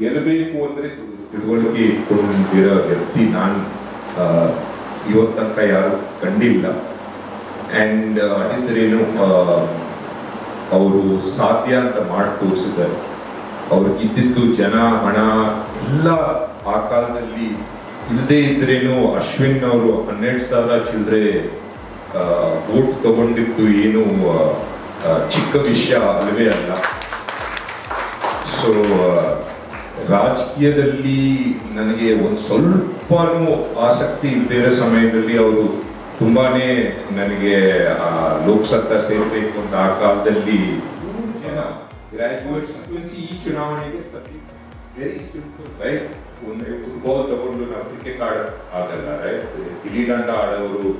ಗೆಲ್ಲಬೇಕು ಅಂದ್ರೆ ತಿಳುವಳಿಕೆ ಇಟ್ಕೊಂಡಿರೋ ವ್ಯಕ್ತಿ ನಾನು. ಇವತ್ತು ತನಕ ಯಾರು ಕಂಡಿಲ್ಲ. ಆ್ಯಂಡ್ ಅದಿದ್ದರೇನು ಅವರು ಸಾಧ್ಯ ಅಂತ ಮಾಡಿ ತೋರಿಸಿದ್ದಾರೆ ಅವ್ರಿಗಿದ್ದಿದ್ದು ಜನ, ಹಣ ಎಲ್ಲ ಆ ಕಾಲದಲ್ಲಿ ಇಲ್ಲದೆ ಇದ್ರೇನು ಅಶ್ವಿನ್ ಅವರು ಹನ್ನೆರಡು ಸಾವಿರ ಚಿಲ್ಲರೆ ಓಟ್ ತಗೊಂಡಿದ್ದು ಏನು ಚಿಕ್ಕ ವಿಷಯ ಅಲ್ಲವೇ ಅಲ್ಲ. ಸೊ ರಾಜಕೀಯದಲ್ಲಿ ನನಗೆ ಒಂದು ಸ್ವಲ್ಪನೂ ಆಸಕ್ತಿ ಇರೋ ಸಮಯದಲ್ಲಿ ಅವರು ತುಂಬಾ ನನಗೆ ಲೋಕಸತ್ತಾ ಸೇರಬೇಕು ಅಂತ ಆ ಕಾಲದಲ್ಲಿ ಜನ ಈ ಚುನಾವಣೆಗೆ ವೆರಿ ಸಿಂಪಲ್ ರೈಟ್ ಒಂದು ಫುಟ್ಬಾಲ್ ತಗೊಂಡು ನಾವು ಕ್ರಿಕೆಟ್ ಆಡ ಆಗಲ್ಲ ರೈಟ್ ಗಿಲಿ ದಂಡ ಆಡೋರು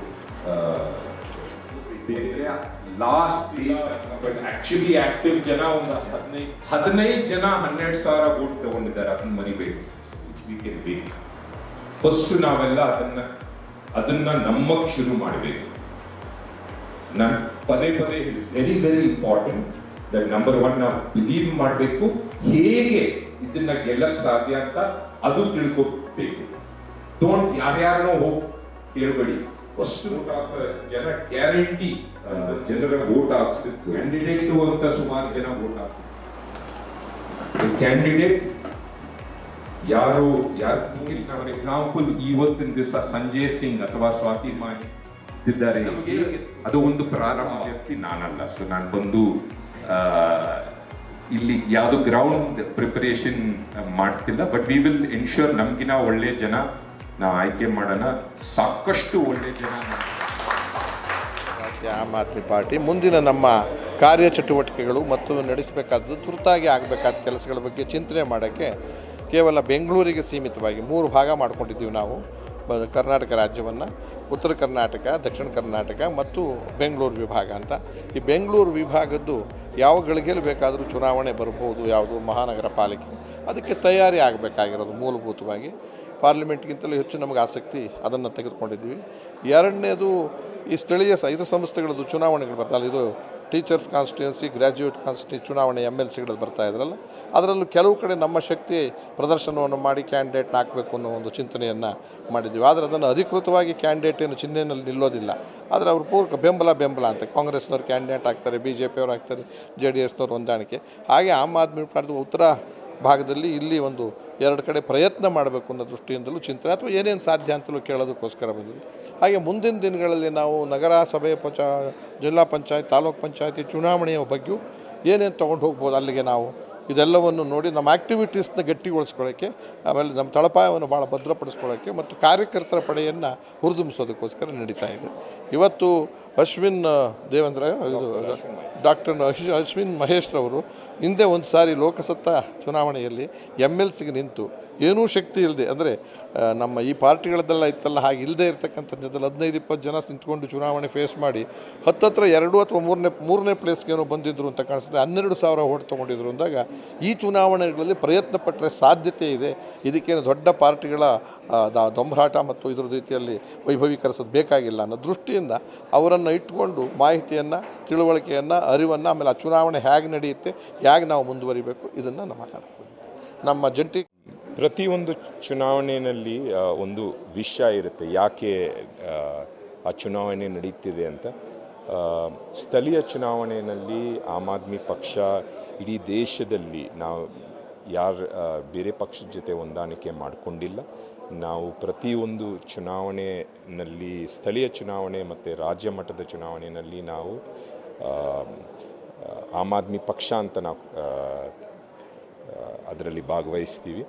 ಲಾಸ್ಟ್ ಬಟ್ ಆಕ್ಚುಲಿ ಆಕ್ಟಿವ್ ಜನ ಒಂದು ಹದಿನೈದು ಹದಿನೈದು ಜನ ಹನ್ನೆರಡು ಸಾವಿರ ವೋಟ್ ತಗೊಂಡಿದ್ದಾರೆ. ಅದನ್ನ ಮರಿಬೇಕು. ಬೇಕು ಫಸ್ಟ್ ನಾವೆಲ್ಲ ಅದನ್ನ ಅದನ್ನ ನಮ್ಮಕ್ ಶುರು ಮಾಡಬೇಕು. ನಾನು ಪದೇ ಪದೇ very very important that number one ನಾವು ಬಿಲೀವ್ ಮಾಡಬೇಕು. ಹೇಗೆ ಇದನ್ನ ಗೆಲ್ಲಕ್ ಸಾಧ್ಯ ಅಂತ ಅದು ತಿಳ್ಕೊಬೇಕು. ಡೋಂಟ್ ಯಾರ್ಯಾರನೋ ಹೋಗಿ ಕೇಳಬೇಡಿ. ಫಸ್ಟ್ ಜನ ಗ್ಯಾರಂಟಿ ಜನರ ವೋಟ್ ಹಾಕ್ಸಿದ್ ಕ್ಯಾಂಡಿಡೇಟ್ ಅಂತ ಸುಮಾರು ಜನ ವೋಟ್ ಹಾಕ್ತಾರೆ ಕ್ಯಾಂಡಿಡೇಟ್ ಯಾರು ಯಾರು ಫಾರ್ ಎಕ್ಸಾಂಪಲ್ ಇವತ್ತಿನ ದಿವಸ ಸಂಜಯ್ ಸಿಂಗ್ ಅಥವಾ ಸ್ವಾತಿ ಮಾನಿ ಇದ್ದಾರೆ. ಅದು ಒಂದು ಪ್ರಾರಂಭ. ವ್ಯಕ್ತಿ ನಾನಲ್ಲ. ಸೊ ನಾನು ಬಂದು ಇಲ್ಲಿ ಯಾವುದು ಗ್ರೌಂಡ್ ಪ್ರಿಪರೇಷನ್ ಮಾಡ್ತಿಲ್ಲ. ಬಟ್ ವಿ ವಿಲ್ ಎನ್ಶೂರ್ ನಮ್ಗಿನ ಒಳ್ಳೆ ಜನ ನಾವು ಆಯ್ಕೆ ಮಾಡೋಣ ಸಾಕಷ್ಟು ಒಳ್ಳೆ ಜನ. ಆಮ್ ಆದ್ಮಿ ಪಾರ್ಟಿ. ಮುಂದಿನ ನಮ್ಮ ಕಾರ್ಯಚಟುವಟಿಕೆಗಳು ಮತ್ತು ನಡೆಸಬೇಕಾದ್ದು ತುರ್ತಾಗಿ ಆಗಬೇಕಾದ ಕೆಲಸಗಳ ಬಗ್ಗೆ ಚಿಂತನೆ ಮಾಡೋಕ್ಕೆ ಕೇವಲ ಬೆಂಗಳೂರಿಗೆ ಸೀಮಿತವಾಗಿ ಮೂರು ಭಾಗ ಮಾಡ್ಕೊಂಡಿದ್ದೀವಿ ನಾವು. ಕರ್ನಾಟಕ ರಾಜ್ಯವನ್ನು, ಉತ್ತರ ಕರ್ನಾಟಕ, ದಕ್ಷಿಣ ಕರ್ನಾಟಕ ಮತ್ತು ಬೆಂಗಳೂರು ವಿಭಾಗ ಅಂತ. ಈ ಬೆಂಗಳೂರು ವಿಭಾಗದ್ದು ಯಾವ ಗಳಿಗೆಯಲ್ಲಿ ಬೇಕಾದರೂ ಚುನಾವಣೆ ಬರ್ಬೋದು ಯಾವುದು ಮಹಾನಗರ ಪಾಲಿಕೆ. ಅದಕ್ಕೆ ತಯಾರಿ ಆಗಬೇಕಾಗಿರೋದು ಮೂಲಭೂತವಾಗಿ. ಪಾರ್ಲಿಮೆಂಟ್ಗಿಂತಲೂ ಹೆಚ್ಚು ನಮಗೆ ಆಸಕ್ತಿ ಅದನ್ನು ತೆಗೆದುಕೊಂಡಿದ್ದೀವಿ. ಎರಡನೇದು ಈ ಸ್ಥಳೀಯ ಸ, ಇದು ಸಂಸ್ಥೆಗಳದ್ದು ಚುನಾವಣೆಗಳು ಬರ್ತಾಯಿಲ್ಲ ಇದು. ಟೀಚರ್ಸ್ ಕಾನ್ಸ್ಟಿಟ್ಯೂನ್ಸಿ ಗ್ರ್ಯಾಜುಯೇಟ್ ಕಾನ್ಸ್ಟಿ, ಚುನಾವಣೆ ಎಂ ಎಲ್ ಸಿಗಳು ಬರ್ತಾ ಇದ್ರಲ್ಲ. ಅದರಲ್ಲೂ ಕೆಲವು ಕಡೆ ನಮ್ಮ ಶಕ್ತಿ ಪ್ರದರ್ಶನವನ್ನು ಮಾಡಿ ಕ್ಯಾಂಡಿಡೇಟ್ನ ಹಾಕಬೇಕು ಅನ್ನೋ ಒಂದು ಚಿಂತನೆಯನ್ನು ಮಾಡಿದ್ದೀವಿ. ಆದರೆ ಅದನ್ನು ಅಧಿಕೃತವಾಗಿ ಕ್ಯಾಂಡಿಡೇಟ್ ಏನು ಚಿಹ್ನೆಯಲ್ಲಿ ನಿಲ್ಲೋದಿಲ್ಲ. ಆದರೆ ಅವರು ಪೂರ್ವ ಬೆಂಬಲ ಬೆಂಬಲ ಅಂತ ಕಾಂಗ್ರೆಸ್ನವ್ರು ಕ್ಯಾಂಡಿಡೇಟ್ ಆಗ್ತಾರೆ, ಬಿ ಜೆ ಪಿಯವ್ರು ಆಗ್ತಾರೆ, ಜೆ ಡಿ ಎಸ್ನವ್ರು ಹೊಂದಾಣಿಕೆ. ಹಾಗೆ ಆಮ್ ಆದ್ಮಿ ಪಾರ್ಟಿ ಉತ್ತರ ಭಾಗದಲ್ಲಿ ಇಲ್ಲಿ ಒಂದು ಎರಡು ಕಡೆ ಪ್ರಯತ್ನ ಮಾಡಬೇಕು ಅನ್ನೋ ದೃಷ್ಟಿಯಿಂದಲೂ ಚಿಂತನೆ, ಅಥವಾ ಏನೇನು ಸಾಧ್ಯ ಅಂತಲೂ ಕೇಳೋದಕ್ಕೋಸ್ಕರ ಬಂದಿದ್ವಿ ಹಾಗೆ ಮುಂದಿನ ದಿನಗಳಲ್ಲಿ ನಾವು ನಗರಸಭೆ ಪಂಚ, ಜಿಲ್ಲಾ ಪಂಚಾಯತ್, ತಾಲೂಕ್ ಪಂಚಾಯತಿ ಚುನಾವಣೆಯ ಬಗ್ಗೆಯೂ ಏನೇನು ತೊಗೊಂಡು ಹೋಗ್ಬೋದು ಅಲ್ಲಿಗೆ ನಾವು ಇದೆಲ್ಲವನ್ನು ನೋಡಿ ನಮ್ಮ ಆ್ಯಕ್ಟಿವಿಟೀಸ್ನ ಗಟ್ಟಿಗೊಳಿಸ್ಕೊಳ್ಳೋಕ್ಕೆ ಆಮೇಲೆ ನಮ್ಮ ತಳಪಾಯವನ್ನು ಭಾಳ ಭದ್ರಪಡಿಸ್ಕೊಳ್ಳೋಕ್ಕೆ ಮತ್ತು ಕಾರ್ಯಕರ್ತರ ಪಡೆಯನ್ನು ಹುರಿದುಂಬಿಸೋದಕ್ಕೋಸ್ಕರ ನಡೀತಾ ಇದೆ. ಇವತ್ತು ಅಶ್ವಿನ್ ದೇವೇಂದ್ರ ಇದು ಡಾಕ್ಟರ್ ಅಶ್ವಿನ್ ಮಹೇಶ್ರವರು ಹಿಂದೆ ಒಂದು ಸಾರಿ ಲೋಕಸತ್ತಾ ಚುನಾವಣೆಯಲ್ಲಿ ಎಂ ಎಲ್ ಸಿಗೆ ನಿಂತು ಏನೂ ಶಕ್ತಿ ಇಲ್ಲದೆ, ಅಂದರೆ ನಮ್ಮ ಈ ಪಾರ್ಟಿಗಳದ್ದೆಲ್ಲ ಇತ್ತಲ್ಲ, ಹಾಗೆ ಇಲ್ಲದೆ ಇರ್ತಕ್ಕಂಥದ್ದಲ್ಲಿ ಹದಿನೈದು, ಇಪ್ಪತ್ತು ಜನ ನಿಂತ್ಕೊಂಡು ಚುನಾವಣೆ ಫೇಸ್ ಮಾಡಿ, ಹತ್ತತ್ರ ಎರಡು ಅಥವಾ ಮೂರನೇ ಮೂರನೇ ಪ್ಲೇಸ್ಗೇನೋ ಬಂದಿದ್ದರು ಅಂತ ಕಾಣಿಸ್ತದೆ ಹನ್ನೆರಡು ಸಾವಿರ ಓಟ್ ತೊಗೊಂಡಿದ್ರು ಅಂದಾಗ, ಈ ಚುನಾವಣೆಗಳಲ್ಲಿ ಪ್ರಯತ್ನ ಪಟ್ಟರೆ ಸಾಧ್ಯತೆ ಇದೆ. ಇದಕ್ಕೇನು ದೊಡ್ಡ ಪಾರ್ಟಿಗಳ ದೊಂಬರಾಟ ಮತ್ತು ಇದ್ರ ರೀತಿಯಲ್ಲಿ ವೈಭವೀಕರಿಸೋದು ಬೇಕಾಗಿಲ್ಲ ಅನ್ನೋ ದೃಷ್ಟಿಯಿಂದ ಅವರನ್ನು ಇಟ್ಟುಕೊಂಡು ಮಾಹಿತಿಯನ್ನು, ತಿಳುವಳಿಕೆಯನ್ನು, ಅರಿವನ್ನು ಆಮೇಲೆ ಆ ಚುನಾವಣೆ ಹೇಗೆ ನಡೆಯುತ್ತೆ, ಹೇಗೆ ನಾವು ಮುಂದುವರಿಬೇಕು, ಇದನ್ನು ನಾವು ಮಾತಾಡ್ತೀವಿ ನಮ್ಮ ಜಂಟಿ ಪ್ರತಿಯೊಂದು ಚುನಾವಣೆಯಲ್ಲಿ ಒಂದು ವಿಷಯ ಇರುತ್ತೆ. ಯಾಕೆ ಆ, ಚುನಾವಣೆ ನಡೀತಿದೆ ಅಂತ? ಸ್ಥಳೀಯ ಚುನಾವಣೆಯಲ್ಲಿ ಆಮ್ ಆದ್ಮಿ ಪಕ್ಷ ಇಡೀ ದೇಶದಲ್ಲಿ ನಾವು ಯಾರು ಬೇರೆ ಪಕ್ಷದ ಜೊತೆ ಹೊಂದಾಣಿಕೆ ಮಾಡಿಕೊಂಡಿಲ್ಲ. ನಾವು ಪ್ರತಿಯೊಂದು ಚುನಾವಣೆಯಲ್ಲಿ ಸ್ಥಳೀಯ ಚುನಾವಣೆ ಮತ್ತು ರಾಜ್ಯ ಮಟ್ಟದ ಚುನಾವಣೆಯಲ್ಲಿ ನಾವು ಆಮ್ ಆದ್ಮಿ ಪಕ್ಷ ಅಂತ ನಾವು ಅದರಲ್ಲಿ ಭಾಗವಹಿಸ್ತೀವಿ.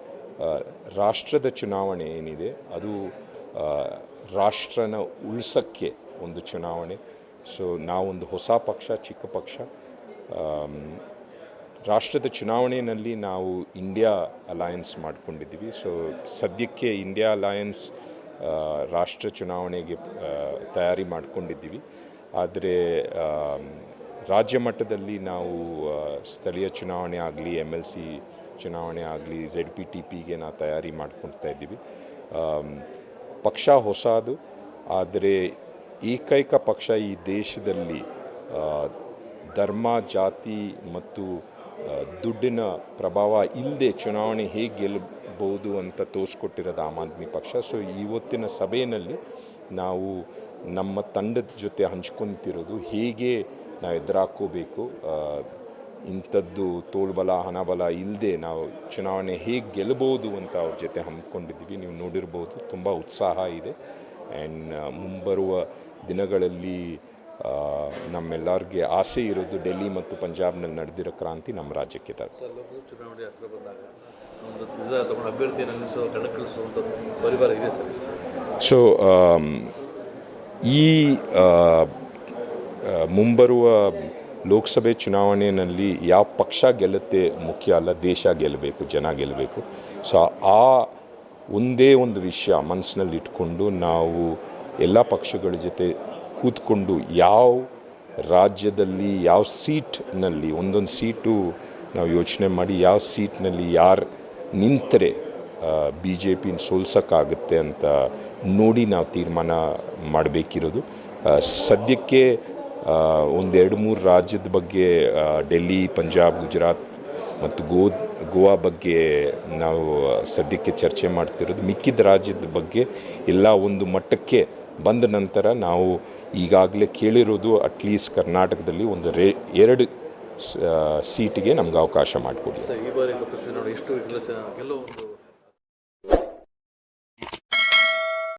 ರಾಷ್ಟ್ರದ ಚುನಾವಣೆ ಏನಿದೆ, ಅದು ರಾಷ್ಟ್ರನ ಉಳ್ಸೋಕ್ಕೆ ಒಂದು ಚುನಾವಣೆ. ಸೊ, ನಾವೊಂದು ಹೊಸ ಪಕ್ಷ, ಚಿಕ್ಕ ಪಕ್ಷ. ರಾಷ್ಟ್ರದ ಚುನಾವಣೆಯಲ್ಲಿ ನಾವು ಇಂಡಿಯಾ ಅಲಯನ್ಸ್ ಮಾಡಿಕೊಂಡಿದ್ದೀವಿ. ಸೊ, ಸದ್ಯಕ್ಕೆ ಇಂಡಿಯಾ ಅಲಯನ್ಸ್ ರಾಷ್ಟ್ರ ಚುನಾವಣೆಗೆ ತಯಾರಿ ಮಾಡಿಕೊಂಡಿದ್ದೀವಿ. ಆದರೆ ರಾಜ್ಯ ಮಟ್ಟದಲ್ಲಿ ನಾವು ಸ್ಥಳೀಯ ಚುನಾವಣೆ ಆಗಲಿ ಎಂ ಎಲ್ ಸಿ ಚುನಾವಣೆ ಆಗಲಿ ಝೆಡ್ ಪಿ ಟಿ ಪಿಗೆ ನಾವು ತಯಾರಿ ಮಾಡ್ಕೊಳ್ತಾ ಇದ್ದೀವಿ. ಪಕ್ಷ ಹೊಸದು, ಆದರೆ ಏಕೈಕ ಪಕ್ಷ ಈ ದೇಶದಲ್ಲಿ ಧರ್ಮ, ಜಾತಿ ಮತ್ತು ದುಡ್ಡಿನ ಪ್ರಭಾವ ಇಲ್ಲದೆ ಚುನಾವಣೆ ಹೇಗೆ ಗೆಲ್ಲಬಹುದು ಅಂತ ತೋರಿಸ್ಕೊಟ್ಟಿರೋದು ಆಮ್ ಆದ್ಮಿ ಪಕ್ಷ. ಸೊ ಇವತ್ತಿನ ಸಭೆಯಲ್ಲಿ ನಾವು ನಮ್ಮ ತಂಡದ ಜೊತೆ ಹಂಚ್ಕೊತಿರೋದು ಹೇಗೆ ನಾವು ಎದುರಾಕೋಬೇಕು ಇಂಥದ್ದು ತೋಳ್ಬಲ ಹಣಬಲ ಇಲ್ಲದೆ ನಾವು ಚುನಾವಣೆ ಹೇಗೆ ಗೆಲ್ಲಬಹುದು ಅಂತ ಅವ್ರ ಜೊತೆ ಹಮ್ಮಿಕೊಂಡಿದ್ದೀವಿ. ನೀವು ನೋಡಿರ್ಬೋದು ತುಂಬ ಉತ್ಸಾಹ ಇದೆ. ಆ್ಯಂಡ್ ಮುಂಬರುವ ದಿನಗಳಲ್ಲಿ ನಮ್ಮೆಲ್ಲರಿಗೆ ಆಸೆ ಇರೋದು ಡೆಲ್ಲಿ ಮತ್ತು ಪಂಜಾಬ್ನಲ್ಲಿ ನಡೆದಿರೋ ಕ್ರಾಂತಿ ನಮ್ಮ ರಾಜ್ಯಕ್ಕೆ ತರ ಸರ್ ಚುನಾವಣೆ ಹತ್ರ ಬಂದಾಗ ಒಂದು ನಿರ್ಧಾರ ತಗೊಂಡು ಅಭ್ಯರ್ಥಿಯನ್ನು ನಿಲ್ಲಿಸೋ ಕಣಕ್ಕಿಳಿಸುವಂಥ ಪರಿವಾರ ಇದೆ ಸರ್? ಸೊ ಈ ಮುಂಬರುವ ಲೋಕಸಭೆ ಚುನಾವಣೆಯಲ್ಲಿ ಯಾವ ಪಕ್ಷ ಗೆಲ್ಲುತ್ತೆ ಮುಖ್ಯ ಅಲ್ಲ, ದೇಶ ಗೆಲ್ಲಬೇಕು, ಜನ ಗೆಲ್ಲಬೇಕು. ಸೊ ಆ ಒಂದೇ ಒಂದು ವಿಷಯ ಮನಸ್ಸಿನಲ್ಲಿ ಇಟ್ಕೊಂಡು ನಾವು ಎಲ್ಲ ಪಕ್ಷಗಳ ಜೊತೆ ಕೂತ್ಕೊಂಡು ಯಾವ ರಾಜ್ಯದಲ್ಲಿ, ಯಾವ ಸೀಟ್ನಲ್ಲಿ, ಒಂದೊಂದು ಸೀಟು ನಾವು ಯೋಚನೆ ಮಾಡಿ ಯಾವ ಸೀಟ್ನಲ್ಲಿ ಯಾರು ನಿಂತರೆ ಬಿ ಜೆ ಪಿನ ಸೋಲ್ಸೋಕ್ಕಾಗುತ್ತೆ ಅಂತ ನೋಡಿ ನಾವು ತೀರ್ಮಾನ ಮಾಡಬೇಕಿರೋದು. ಸದ್ಯಕ್ಕೆ ಒಂದೆರಡು ಮೂರು ರಾಜ್ಯದ ಬಗ್ಗೆ ಡೆಲ್ಲಿ, ಪಂಜಾಬ್, ಗುಜರಾತ್ ಮತ್ತು ಗೋ, ಗೋವಾ ಬಗ್ಗೆ ನಾವು ಸದ್ಯಕ್ಕೆ ಚರ್ಚೆ ಮಾಡ್ತಿರೋದು. ಮಿಕ್ಕಿದ ರಾಜ್ಯದ ಬಗ್ಗೆ ಎಲ್ಲ ಒಂದು ಮಟ್ಟಕ್ಕೆ ಬಂದ ನಂತರ ನಾವು ಈಗಾಗಲೇ ಕೇಳಿರೋದು ಅಟ್ಲೀಸ್ಟ್ ಕರ್ನಾಟಕದಲ್ಲಿ ಒಂದು ರೇ, ಎರಡು ಸೀಟಿಗೆ ನಮ್ಗೆ ಅವಕಾಶ ಮಾಡಿಕೊಡಿ.